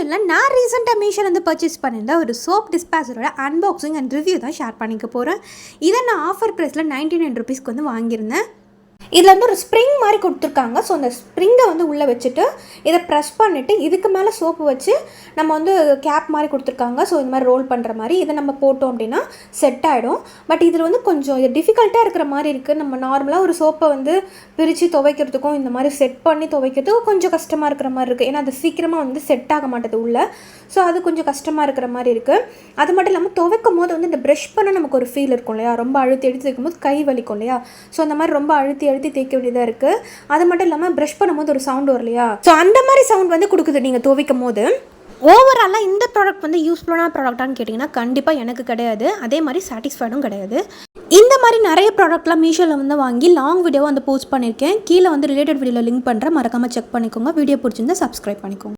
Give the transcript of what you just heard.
வீடியோவில் நான் ரீசெண்டாக மீஷோலேருந்து பர்ச்சேஸ் பண்ணியிருந்த ஒரு சோப் டிஸ்பேசரோட அன்பாக்சிங் அண்ட் ரிவ்யூ தான் ஷேர் பண்ணிக்க போகிறேன் இதை நான் ஆஃபர் ப்ரைஸில் நைன்டி நைன் ருபீஸ்க்கு வந்து வாங்கியிருந்தேன். இதில் வந்து ஒரு ஸ்ப்ரிங் மாதிரி கொடுத்துருக்காங்க. ஸோ அந்த ஸ்ப்ரிங்கை வந்து உள்ளே வச்சுட்டு இதை ப்ரெஸ் பண்ணிவிட்டு இதுக்கு மேலே சோப்பு வச்சு நம்ம வந்து கேப் மாதிரி கொடுத்துருக்காங்க. ஸோ இந்த மாதிரி ரோல் பண்ணுற மாதிரி இதை நம்ம போட்டோம் அப்படின்னா செட் ஆகிடும் பட் இதில் வந்து கொஞ்சம் இது டிஃபிகல்ட்டாக இருக்கிற மாதிரி இருக்குது நம்ம நார்மலாக ஒரு சோப்பை வந்து பிரித்து துவைக்கிறதுக்கும் இந்த மாதிரி செட் பண்ணி துவைக்கிறதுக்கும் கொஞ்சம் கஷ்டமாக இருக்கிற மாதிரி இருக்குது ஏன்னா அது சீக்கிரமாக வந்து செட் ஆக மாட்டேது உள்ளே. ஸோ அது கொஞ்சம் கஷ்டமாக இருக்கிற மாதிரி இருக்குது அது மட்டும் இல்லாமல் துவைக்கும் போது வந்து இந்த ப்ரஷ் பண்ண நமக்கு ஒரு ஃபீல் இருக்கும் இல்லையா? ரொம்ப அழுத்தி எடுத்து வைக்கும் போது கை வலிக்கும் இல்லையா? ஸோ அந்த மாதிரி ரொம்ப அழுத்தி அழுத்தி தேய்க்க வேண்டியதாக இருக்குது அது மட்டும் இல்லாமல் ப்ரஷ் பண்ணும்போது ஒரு சவுண்ட் வரும் இல்லையா? ஸோ அந்த மாதிரி சவுண்ட் வந்து கொடுக்குது நீங்கள் துவைக்கும் போது. ஓவராலாக இந்த ப்ராடக்ட் வந்து யூஸ்ஃபுல்லான ப்ராடக்டான்னு கேட்டிங்கன்னா கண்டிப்பாக எனக்கு கிடையாது. அதே மாதிரி சாட்டிஸ்ஃபைடும் கிடையாது. இந்த மாதிரி நிறைய ப்ராடக்ட்லாம் மீஷோவில் வந்து வாங்கி லாங் வீடியோவை வந்து போஸ்ட் பண்ணியிருக்கேன் கீழே வந்து ரிலேட்டட் வீடியோவில் லிங்க் பண்ணுறேன் மறக்காமல் செக் பண்ணிக்கோங்க. வீடியோ பிடிச்சிருந்தா சப்ஸ்கிரைப் பண்ணிக்கோங்க.